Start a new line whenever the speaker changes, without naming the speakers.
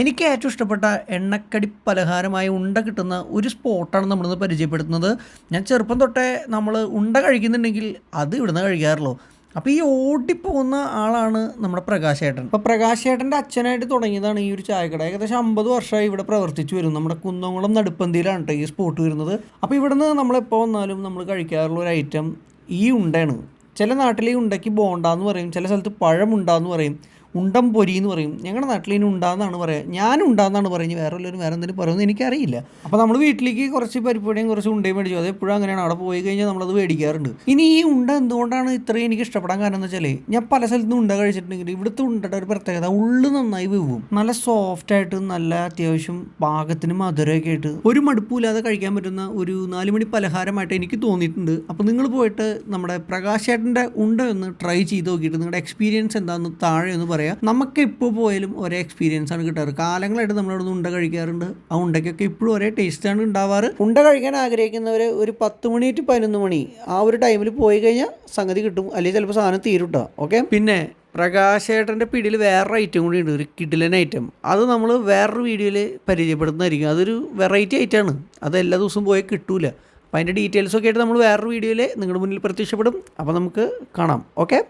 എനിക്ക് ഏറ്റവും ഇഷ്ടപ്പെട്ട എണ്ണക്കടി പലഹാരമായി ഉണ്ട കിട്ടുന്ന ഒരു സ്പോട്ടാണ് നമ്മളിന്ന് പരിചയപ്പെടുത്തുന്നത്. ഞാൻ ചെറുപ്പം തൊട്ടേ നമ്മൾ ഉണ്ട കഴിക്കുന്നുണ്ടെങ്കിൽ അത് ഇവിടുന്ന് കഴിക്കാറുള്ളൂ. അപ്പോൾ ഈ ഓടിപ്പോകുന്ന ആളാണ് നമ്മുടെ പ്രകാശേട്ടൻ. അപ്പോൾ പ്രകാശേട്ടന്റെ അച്ഛനായിട്ട് തുടങ്ങിയതാണ് ഈ ഒരു ചായക്കട. ഏകദേശം അമ്പത് വർഷമായി ഇവിടെ പ്രവർത്തിച്ചു വരും നമ്മുടെ കുന്നംകുളം നടുപ്പന്തിയിലാണ് കേട്ടോ ഈ സ്പോട്ട് വരുന്നത്. അപ്പോൾ ഇവിടുന്ന് നമ്മളെപ്പോൾ വന്നാലും നമ്മൾ കഴിക്കാറുള്ള ഒരു ഐറ്റം ഈ ഉണ്ടയാണ്. ചില നാട്ടിൽ ഈ ഉണ്ടയ്ക്ക് ബോണ്ടാന്ന് പറയും. ചില സ്ഥലത്ത് പഴമുണ്ടാന്ന് പറയും. ഉണ്ടം പൊരി എന്ന് പറയും. ഞങ്ങളുടെ നാട്ടിൽ ഇനി ഉണ്ടാന്നാണ് പറയുക ഞാൻ ഉണ്ടാന്നാണ് പറയുന്നത് വേറെ എല്ലാവരും വേറെ എന്തെങ്കിലും പറയുമെന്ന് എനിക്കറിയില്ല. അപ്പോൾ നമ്മൾ വീട്ടിലേക്ക് കുറച്ച് പരിപ്പടിയും കുറച്ച് ഉണ്ടയും മേടിച്ചു. അത് എപ്പോഴും അങ്ങനെയാണ്. അവിടെ പോയി കഴിഞ്ഞാൽ നമ്മളത് മേടിക്കാറുണ്ട്. ഇനി ഈ ഉണ്ട എന്തുകൊണ്ടാണ് ഇത്രയും എനിക്ക് ഇഷ്ടപ്പെടാൻ കാരണം എന്ന് വെച്ചാൽ ഞാൻ പല സ്ഥലത്തും ഉണ്ട കഴിച്ചിട്ടുണ്ടെങ്കിൽ ഇവിടുത്തെ ഉണ്ടയുടെ ഒരു പ്രത്യേകത ഉള്ളു നന്നായി വെവും. നല്ല സോഫ്റ്റ് ആയിട്ട് നല്ല അത്യാവശ്യം പാകത്തിന് മധുരമൊക്കെ ആയിട്ട്. ഒരു മടുപ്പില്ലാതെ കഴിക്കാൻ പറ്റുന്ന ഒരു നാലുമണി പലഹാരമായിട്ട് എനിക്ക് തോന്നിയിട്ടുണ്ട്. അപ്പോൾ നിങ്ങൾ പോയിട്ട് നമ്മുടെ പ്രകാശ് ചേട്ടന്റെ ഉണ്ട ഒന്ന് ട്രൈ ചെയ്ത് നോക്കിയിട്ട് നിങ്ങളുടെ എക്സ്പീരിയൻസ് എന്താണെന്ന് താഴെ ഒന്ന് പറയാം നമുക്ക് ഇപ്പോൾ പോയാലും ഒരേ എക്സ്പീരിയൻസ് ആണ് കിട്ടാറ്. കാലങ്ങളായിട്ട് നമ്മളവിടെ ഉണ്ട കഴിക്കാറുണ്ട്. ആ ഉണ്ടയ്ക്കൊക്കെ ഇപ്പോഴും ഒരേ ടേസ്റ്റാണ് ഉണ്ടാവാറ്. ഉണ്ട കഴിക്കാൻ ആഗ്രഹിക്കുന്നവർ ഒരു പത്ത് മണി ടു പതിനൊന്ന് മണി ആ ഒരു ടൈമിൽ പോയി കഴിഞ്ഞാൽ സംഗതി കിട്ടും. അല്ലെങ്കിൽ ചിലപ്പോൾ സാധനം തീരും കേട്ടോ ഓക്കെ പിന്നെ പ്രകാശേട്ടന്റെ പിടിയിൽ വേറൊരു ഐറ്റം കൂടി ഉണ്ട്. ഒരു കിഡിലൻ ഐറ്റം അത് നമ്മൾ വേറൊരു വീഡിയോയിൽ പരിചയപ്പെടുന്നതായിരിക്കും അതൊരു വെറൈറ്റി ഐറ്റമാണ് അത് എല്ലാ ദിവസവും പോയാൽ കിട്ടൂല. അപ്പോൾ അതിന്റെ ഡീറ്റെയിൽസൊക്കെ ആയിട്ട് നമ്മൾ വേറൊരു വീഡിയോയിൽ നിങ്ങളുടെ മുന്നിൽ പ്രത്യക്ഷപ്പെടും. അപ്പോൾ നമുക്ക് കാണാം. ഓക്കെ